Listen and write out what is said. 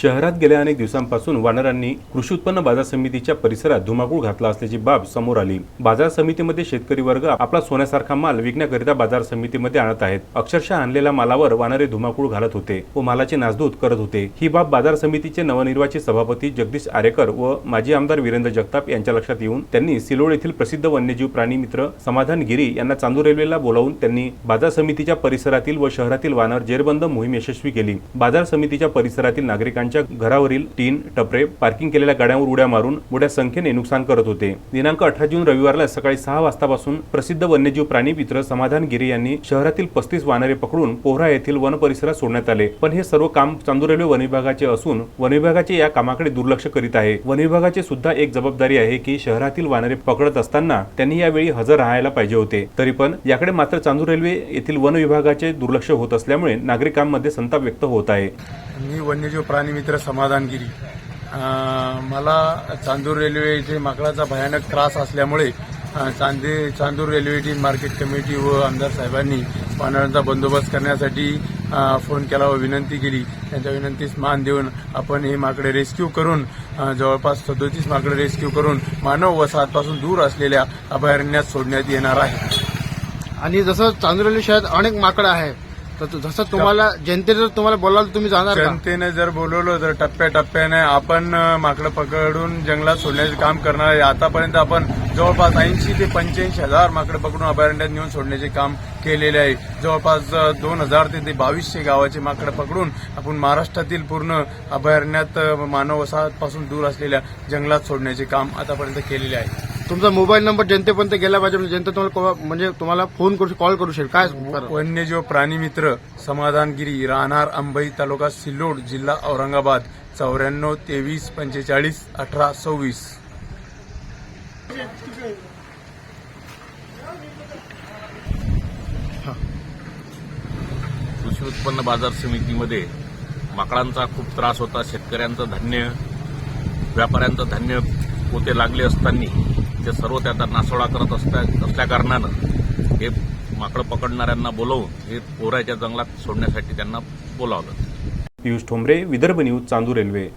शहरात गेल्या अनेक दिवसांपासून वानरांनी कृषी उत्पन्न बाजार समितीच्या परिसरात धुमाकूळ घातला असल्याची बाब समोर आली. बाजार समितीमध्ये शेतकरी वर्ग आपला सोन्यासारखा माल विकण्याकरिता बाजार समितीमध्ये आणत आहेत. अक्षरशः आणलेल्या मालावर वानरे धुमाकूळ घालत होते व मालाचे नासधूत करत होते. ही बाब बाजार समितीचे नवनिर्वाचित सभापती जगदीश आरेकर व माजी आमदार वीरेंद्र जगताप यांच्या लक्षात येऊन त्यांनी सिलोड येथील प्रसिद्ध वन्यजीव प्राणी मित्र समाधान गिरी यांना चांदूर रेल्वेला बोलावून त्यांनी बाजार समितीच्या परिसरातील व शहरातील वानर जेरबंद मोहीम यशस्वी केली. बाजार समितीच्या परिसरातील त्यांच्या घरावरील टीन टपरे पार्किंग केलेल्या गाड्यांवर उड्या मारून मोठ्या संख्येने नुकसान करत होते. दिनांक अठरा जून रविवारला सकाळी सहा वाजतापासून प्रसिद्ध वन्यजीव प्राणी मित्र समाधान गिरी यांनी शहरातील पस्तीस वानरे पकडून पोहरा येथील वन परिसरात सोडण्यात आले. पण हे सर्व काम चांदूर रेल्वे वन विभागाचे असून वन विभागाचे या कामाकडे दुर्लक्ष करीत आहे. वन विभागाची सुद्धा एक जबाबदारी आहे की शहरातील वानरे पकडत असताना त्यांनी यावेळी हजर राहायला पाहिजे होते. तरी पण याकडे मात्र चांदूर रेल्वे येथील वन विभागाचे दुर्लक्ष होत असल्यामुळे नागरिकांमध्ये संताप व्यक्त होत आहे. मी वन्यजीव प्राणीमित्र समाधानगिरी. मला चांदूर रेल्वे इथे माकडाचा भयानक त्रास असल्यामुळे Chande Chandur railway team market committee व आमदार साहेबांनी वानरांचा बंदोबस्त करण्यासाठी फोन केला व विनंती केली. त्यांच्या विनंतीस मान देऊन आपण हे माकडे रेस्क्यू करून जवळपास सदोतीस माकडे रेस्क्यू करून मानव वसाहतपासून दूर असलेल्या अभयारण्यात सोडण्यात येणार आहे. आणि जसं चांदुरली शहरात अनेक माकडं आहेत तर जसं तुम्हाला जनतेने जर तुम्हाला बोलावलं तुम्ही जाणार का? जनतेने जर बोलवलं तर टप्प्याटप्प्याने आपण माकडं पकडून जंगलात सोडण्याचे काम करणार आहे. आतापर्यंत आपण जवळपास ऐंशी ते पंच्याऐंशी हजार माकडं पकडून अभयारण्यात नेऊन सोडण्याचे काम केलेले आहे. जवळपास दोन हजार ते ते बावीसशे गावाचे माकडं पकडून आपण महाराष्ट्रातील पूर्ण अभयारण्यात मानव वसाहतपासून दूर असलेल्या जंगलात सोडण्याचे काम आतापर्यंत केलेले आहे. तुमचा मोबाईल नंबर जनतेपर्यंत गेला पाहिजे म्हणजे जनता तुम्हाला को- म्हणजे तुम्हाला फोन करू कॉल करू शकेल. काय? वन्यजीव प्राणी मित्र समाधानगिरी राहणार अंबई तालुका सिल्लोड जिल्हा औरंगाबाद चौऱ्याण्णव तेवीस पंचेचाळीस अठरा सव्वीस. कृषी उत्पन्न बाजार समितीमध्ये माकडांचा खूप त्रास होता शेतकऱ्यांचं धान्य व्यापाऱ्यांचं धान्य पोते लागले असताना. ते सर्व त्याचा नासोडा करत असल्या असल्याकारणानं हे माकडं पकडणाऱ्यांना बोलवून हे पोराच्या जंगलात सोडण्यासाठी त्यांना बोलावलं. Piyush Thombare Vidarbha news Chandur railway.